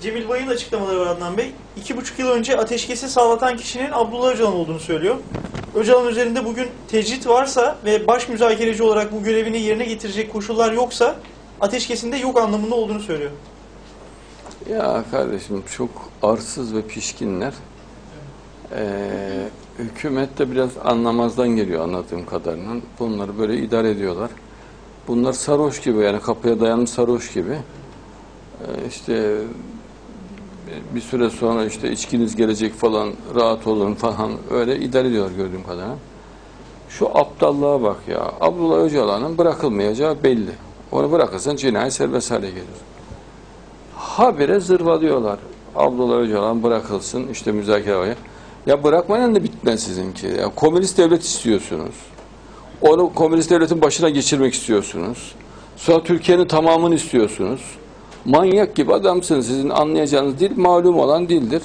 Cemil Bay'ın açıklamaları var Adnan Bey. İki buçuk yıl önce ateşkesi sağlatan kişinin Abdullah Öcalan olduğunu söylüyor. Öcalan üzerinde bugün tecrit varsa ve baş müzakereci olarak bu görevini yerine getirecek koşullar yoksa ateşkesinde yok anlamında olduğunu söylüyor. Ya kardeşim çok arsız ve pişkinler. Ee, hükümet de biraz anlamazdan geliyor anladığım kadarıyla. Bunları böyle idare ediyorlar. Bunlar sarhoş gibi yani kapıya dayanmış sarhoş gibi. Ee, işte bir süre sonra işte içkiniz gelecek falan rahat olun falan öyle idare ediyorlar gördüğüm kadarıyla. Şu aptallığa bak ya. Abdullah Öcalan'ın bırakılmayacağı belli. Onu bırakırsan cinayet serbest hale gelir. Habire zırvalıyorlar. Abdullah Öcalan bırakılsın işte müzakere var. Ya bırakmayan da bitmez sizinki. Ya komünist devlet istiyorsunuz. Onu komünist devletin başına geçirmek istiyorsunuz. Sonra Türkiye'nin tamamını istiyorsunuz. Manyak gibi adamsınız. Sizin anlayacağınız dil malum olan dildir.